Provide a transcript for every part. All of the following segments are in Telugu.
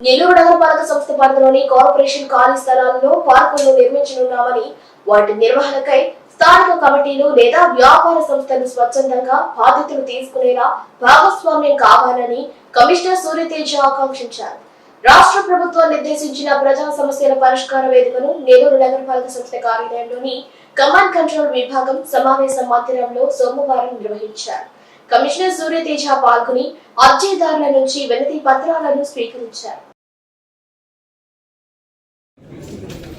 నెల్లూరు నగరపాలక సంస్థ పరిధిలోని కార్పొరేషన్ ఖాళీ స్థలాల్లో పార్కులను నిర్మించనున్నామని వాటి నిర్వహణకై స్థానిక కమిటీలు లేదా వ్యాపార సంస్థలు స్వచ్ఛందంగా బాధ్యతలు తీసుకునేలా భాగస్వామ్యం కావాలని కమిషనర్ సూర్యతేజ ఆకాంక్షించారు. రాష్ట్ర ప్రభుత్వం నిర్దేశించిన ప్రజా సమస్యల పరిష్కార వేదికను నెల్లూరు నగరపాలక సంస్థ కార్యాలయంలోని కమాండ్ కంట్రోల్ విభాగం సమావేశ మందిరంలో సోమవారం నిర్వహించారు. కమిషనర్ సూర్యతేజ పాల్గొని అర్జీదారుల నుంచి వినతి పత్రాలను స్వీకరించారు.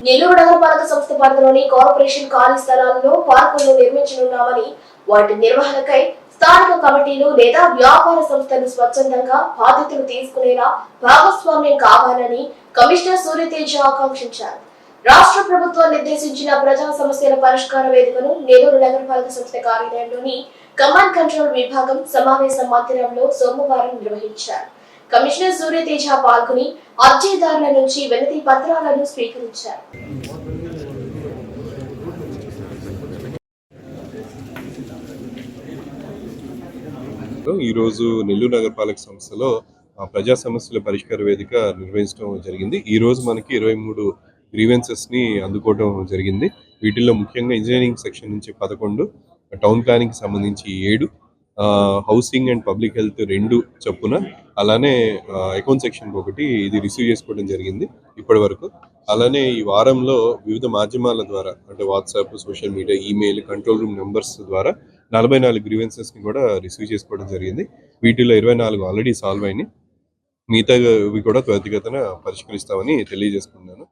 నెల్లూరు నగరపాలక సంస్థ పరిధిలోని కార్పొరేషన్ ఖాళీ స్థలాల్లో పార్కులను నిర్మించనున్నామని వాటి నిర్వహణకై స్థానిక కమిటీలు లేదా వ్యాపార సంస్థలు స్వచ్ఛందంగా బాధ్యతలు తీసుకునేలా భాగస్వామ్యం కావాలని కమిషనర్ సూర్యతేజ ఆకాంక్షించారు. రాష్ట్ర ప్రభుత్వం నిర్దేశించిన ప్రజా సమస్యల పరిష్కార వేదికను నెల్లూరు నగరపాలక సంస్థ కార్యాలయంలోని కమాండ్ కంట్రోల్ విభాగం సమావేశ మందిరంలో సోమవారం నిర్వహించారు. కమిషనర్ సూర్యతేజ పాల్గొని అర్జీదారుల నుంచి వినతి పత్రాలను స్వీకరించారు. ఈరోజు నెల్లూరు నగరపాలక సంస్థలో ఆ, ప్రజా సమస్యల పరిష్కార వేదిక నిర్వహించడం జరిగింది. ఈ రోజు మనకి ఇరవై మూడు గ్రీవెన్సెస్ని అందుకోవడం జరిగింది. వీటిల్లో ముఖ్యంగా ఇంజనీరింగ్ సెక్షన్ నుంచి పదకొండు టౌన్ ప్లానింగ్ సంబంధించి ఏడు హౌసింగ్ అండ్ పబ్లిక్ హెల్త్ రెండు చొప్పున అలానే అకౌంట్ సెక్షన్ ఒకటి ఇది రిసీవ్ చేసుకోవడం జరిగింది ఇప్పటి వరకు అలానే ఈ వారంలో వివిధ మాధ్యమాల ద్వారా అంటే WhatsApp social media email control room numbers ద్వారా నలభై నాలుగు గ్రీవెన్సెస్ని కూడా రిసీవ్ చేసుకోవడం జరిగింది. వీటిలో ఇరవై నాలుగు ఆల్రెడీ సాల్వ్ అయినాయి. మిగతావి కూడా త్వరితగతన పరిష్కరిస్తామని తెలియజేసుకున్నాను